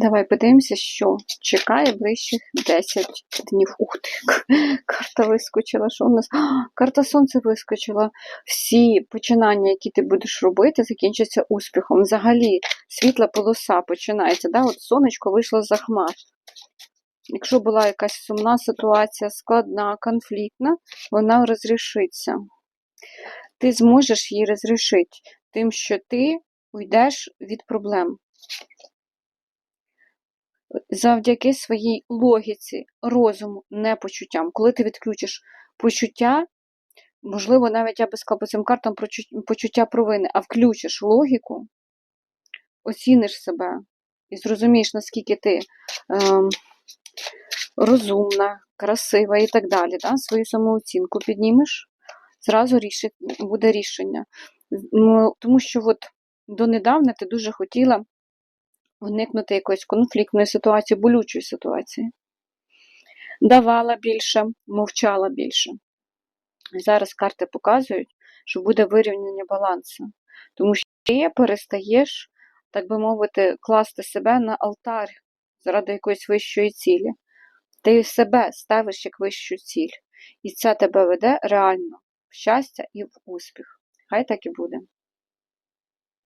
Давай подивимося, що чекає ближчих 10 днів. Ух ти, карта вискочила. Що у нас? А, карта сонця вискочила. Всі починання, які ти будеш робити, закінчаться успіхом. Взагалі, світла полоса починається. Да? От сонечко вийшло за хмар. Якщо була якась сумна ситуація, складна, конфліктна, вона розрішиться. Ти зможеш її розрішити тим, що ти уйдеш від проблем завдяки своїй логіці, розуму, не почуттям. Коли ти відключиш почуття, можливо, навіть я би сказала по цим картам почуття провини, а включиш логіку, оціниш себе і зрозумієш, наскільки ти ем, розумна, красива і так далі. Да? Свою самооцінку піднімеш, зразу рішить, буде рішення. Тому що от донедавна ти дуже хотіла уникнути якоїсь конфліктної ситуації, болючої ситуації. Давала більше, мовчала більше. І зараз карти показують, що буде вирівняння балансу. Тому що ти перестаєш, так би мовити, класти себе на алтар заради якоїсь вищої цілі. Ти себе ставиш як вищу ціль. І це тебе веде реально в щастя і в успіх. Хай так і буде.